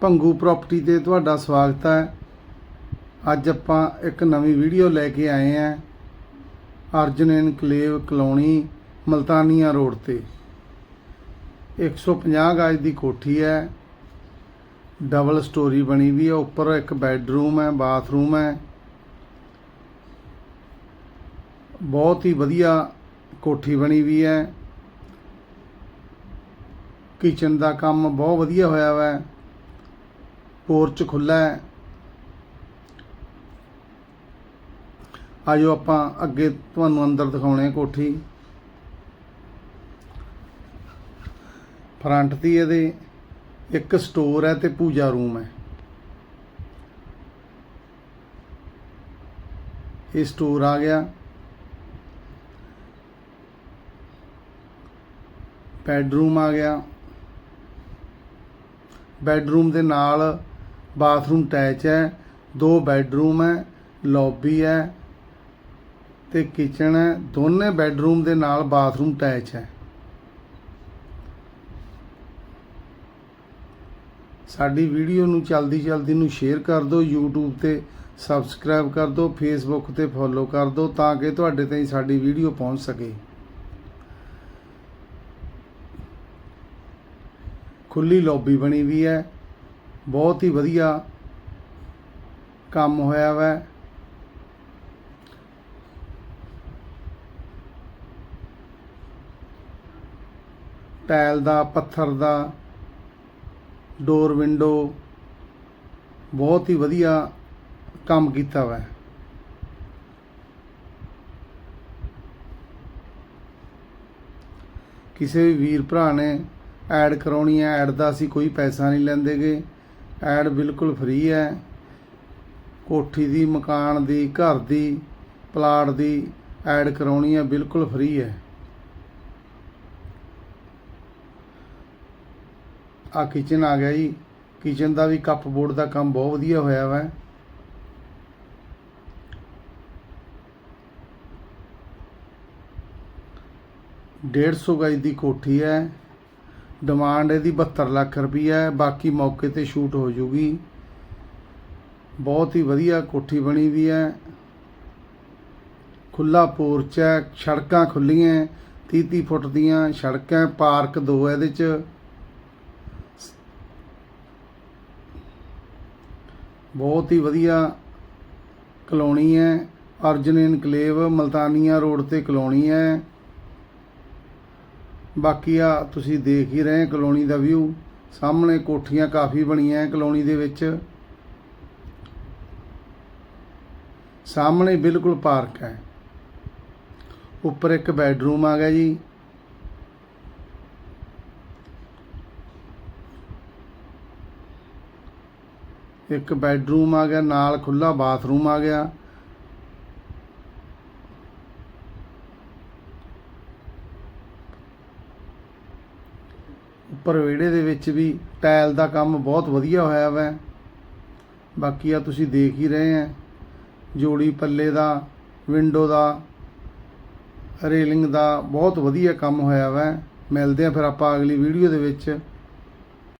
Bhangu property ਤੇ ਤੁਹਾਡਾ ਸਵਾਗਤ ਹੈ। ਅੱਜ ਆਪਾਂ ਇੱਕ ਨਵੀਂ ਵੀਡੀਓ ਲੈ ਕੇ ਆਏ ਹਾਂ। Arjan enclave colony, Multania road ਤੇ। 150 ਗਜ ਦੀ ਕੋਠੀ ਹੈ। ਡਬਲ ਸਟੋਰੀ ਬਣੀ ਵੀ ਹੈ। ਉੱਪਰ ਇੱਕ ਬੈੱਡਰੂਮ ਹੈ ਬਾਥਰੂਮ ਹੈ। ਬਹੁਤ ਹੀ ਵਧੀਆ ਕੋਠੀ ਬਣੀ ਵੀ ਹੈ। ਕਿਚਨ ਦਾ ਕੰਮ ਬਹੁਤ ਵਧੀਆ ਹੋਇਆ ਵਾ। ਹੈ। ਪੋਰਚ ਖੁੱਲਾ ਹੈ। ਆਜੋ ਆਪਾਂ ਅੱਗੇ ਤੁਹਾਨੂੰ ਅੰਦਰ ਦਿਖਾਉਣੇ ਆ ਕੋਠੀ। ਫਰੰਟ ਦੀ ਇਹਦੇ ਇੱਕ ਸਟੋਰ ਹੈ ਤੇ ਪੂਜਾ ਰੂਮ ਹੈ। ਇਹ ਸਟੋਰ ਆ ਗਿਆ। ਬੈਡਰੂਮ ਆ ਗਿਆ। ਬੈਡਰੂਮ ਦੇ ਨਾਲ ਬਾਥਰੂਮ ਅਟੈਚ ਹੈ, ਦੋ ਬੈਡਰੂਮ ਹੈ, ਲੌਬੀ ਹੈ ਤੇ ਕਿਚਨ ਹੈ, ਦੋਨੇ ਬੈਡਰੂਮ ਦੇ ਨਾਲ ਬਾਥਰੂਮ ਅਟੈਚ ਹੈ। ਸਾਡੀ ਵੀਡੀਓ ਨੂੰ ਜਲਦੀ ਜਲਦੀ ਨੂੰ ਸ਼ੇਅਰ ਕਰ ਦਿਓ, YouTube ਤੇ ਸਬਸਕ੍ਰਾਈਬ ਕਰ ਦਿਓ, Facebook ਤੇ ਫੋਲੋ ਕਰ ਦਿਓ ਤਾਂ ਕਿ ਤੁਹਾਡੇ ਤਾਈਂ ਸਾਡੀ ਵੀਡੀਓ ਪਹੁੰਚ ਸਕੇ। ਖੁੱਲੀ ਲੌਬੀ ਬਣੀ ਵੀ ਹੈ ਬਹੁਤ ਹੀ ਵਧੀਆ ਕੰਮ ਹੋਇਆ ਵਾ। ਟਾਇਲ ਦਾ, ਪੱਥਰ ਦਾ, ਡੋਰ ਵਿੰਡੋ ਬਹੁਤ ਹੀ ਵਧੀਆ ਕੰਮ ਕੀਤਾ ਵੈ। ਕਿਸੇ ਵੀ ਵੀਰ ਭਰਾ ਨੇ ਐਡ ਕਰਾਉਣੀ ਹੈ, ਐਡ ਦਾ ਅਸੀਂ ਕੋਈ ਪੈਸਾ ਨਹੀਂ ਲੈਂਦੇਗੇ। ਐਡ ਬਿਲਕੁਲ ਫ੍ਰੀ ਹੈ। ਕੋਠੀ ਦੀ, ਮਕਾਨ ਦੀ, ਘਰ ਦੀ, ਪਲਾਟ ਦੀ ਐਡ ਕਰਾਉਣੀ ਹੈ, ਬਿਲਕੁਲ ਫ੍ਰੀ ਹੈ। ਆ ਕਿਚਨ ਆ ਗਿਆ ਜੀ। ਕਿਚਨ ਦਾ ਵੀ ਕੱਪ ਬੋਰਡ ਦਾ ਕੰਮ ਬਹੁਤ ਵਧੀਆ ਹੋਇਆ ਵਾ। ਡੇਢ ਸੌ ਗਜ ਦੀ ਕੋਠੀ ਹੈ। ਡਿਮਾਂਡ ਇਹਦੀ 72 ਲੱਖ ਰੁਪਈਆ ਹੈ, ਬਾਕੀ ਮੌਕੇ ਤੇ ਸ਼ੂਟ ਹੋ ਜੂਗੀ। ਬਹੁਤ ਹੀ ਵਧੀਆ ਕੋਠੀ ਬਣੀ ਵੀ ਹੈ। ਖੁੱਲਾ ਪੋਰਚ ਹੈ, ਸੜਕਾਂ ਖੁੱਲੀਆਂ 30 30 ਫੁੱਟ ਦੀਆਂ ਸੜਕਾਂ ਪਾਰਕ ਦੋ ਹੈ ਇਹਦੇ ਚ। ਬਹੁਤ ਹੀ ਵਧੀਆ ਕਲੋਨੀ ਹੈ, ਅਰਜਨ ਇਨਕਲੇਵ ਮਲਤਾਨੀਆਂ ਰੋਡ ਤੇ ਕਲੋਨੀ ਹੈ। ਬਾਕੀ ਆ ਤੁਸੀਂ ਦੇਖ ਹੀ ਰਹੇ ਕਲੋਨੀ ਦਾ ਵਿਊ ਸਾਹਮਣੇ ਕੋਠੀਆਂ ਕਾਫੀ ਬਣੀਆਂ ਹੈ ਕਲੋਨੀ ਦੇ ਵਿੱਚ। ਸਾਹਮਣੇ ਬਿਲਕੁਲ ਪਾਰਕ ਹੈ। ਉੱਪਰ ਇੱਕ ਬੈੱਡਰੂਮ ਆ ਗਿਆ ਜੀ। ਇੱਕ ਬੈੱਡਰੂਮ ਆ ਗਿਆ, ਨਾਲ ਖੁੱਲਾ ਬਾਥਰੂਮ ਆ ਗਿਆ। ਉੱਪਰ ਵਿਹੜੇ ਦੇ ਵਿੱਚ ਵੀ ਟਾਇਲ ਦਾ ਕੰਮ ਬਹੁਤ ਵਧੀਆ ਹੋਇਆ ਵੈ। ਬਾਕੀ ਆ ਤੁਸੀਂ ਦੇਖ ਹੀ ਰਹੇ ਆ ਜੋੜੀ ਪੱਲੇ ਦਾ, ਵਿੰਡੋ ਦਾ, ਰੇਲਿੰਗ ਦਾ ਬਹੁਤ ਵਧੀਆ ਕੰਮ ਹੋਇਆ ਵੈ। ਮਿਲਦੇ ਆ ਫਿਰ ਆਪਾਂ ਅਗਲੀ ਵੀਡੀਓ ਦੇ ਵਿੱਚ।